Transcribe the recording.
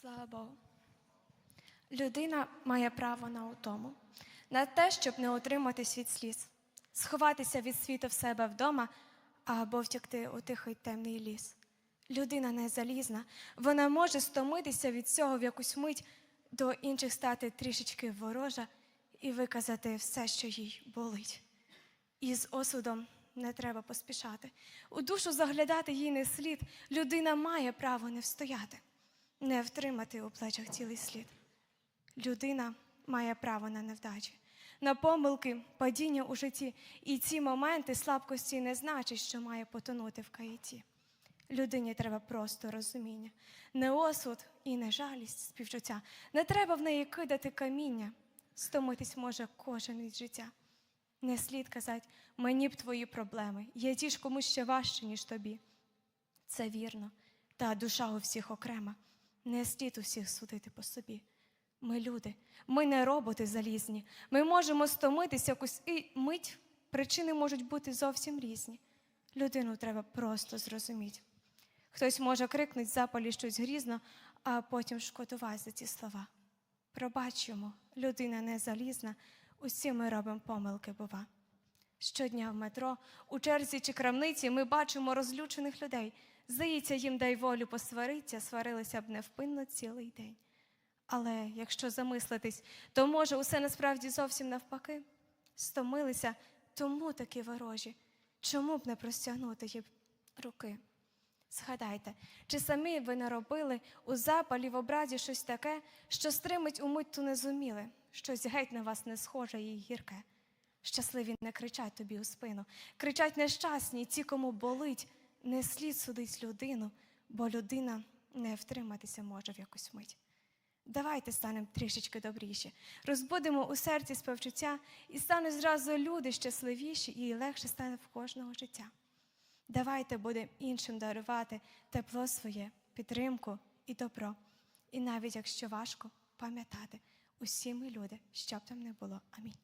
Слава Богу. Людина має право на утому, на те, щоб не утриматись від сліз, сховатися від світу в себе вдома або втекти у тихий темний ліс. Людина не залізна, вона може стомитися від цього в якусь мить до інших стати трішечки ворожа і виказати все, що їй болить. І з осудом не треба поспішати. У душу заглядати їй не слід. Людина має право не встояти, не втримати у плечах цілий слід. Людина має право на невдачі, на помилки, падіння у житті. І ці моменти слабкості не значить, що має потонути в каяті. Людині треба просто розуміння, не осуд і не жалість співчуття. Не треба в неї кидати каміння. Стомитись може кожен від життя. Не слід казати, мені б твої проблеми, є ті ж комусь ще важче, ніж тобі. Це вірно, та душа у всіх окрема. Не слід усіх судити по собі. Ми люди, ми не роботи залізні. Ми можемо стомитися якусь і мить. Причини можуть бути зовсім різні. Людину треба просто зрозуміти. Хтось може крикнути запалі щось грізно, а потім шкодувати за ці слова. Пробач йому, людина не залізна, усі ми робимо помилки, бува. Щодня в метро, у черзі чи крамниці ми бачимо розлючених людей. Здається, їм дай волю посвариться, сварилися б невпинно цілий день. Але якщо замислитись, то може усе насправді зовсім навпаки. Стомилися, тому такі ворожі. Чому б не простягнути їм руки? Згадайте, чи самі ви не робили у запалі в образі щось таке, що стримить умить ту не зуміли, щось геть на вас не схоже і гірке. Щасливі не кричать тобі у спину, кричать нещасні, ті, кому болить, не слід судить людину, бо людина не втриматися може в якусь мить. Давайте станемо трішечки добріші, розбудемо у серці співчуття, і стане зразу люди щасливіші, і легше стане в кожного життя. Давайте будемо іншим дарувати тепло своє, підтримку і добро. І навіть якщо важко, пам'ятати, усі ми люди, що б там не було. Амінь.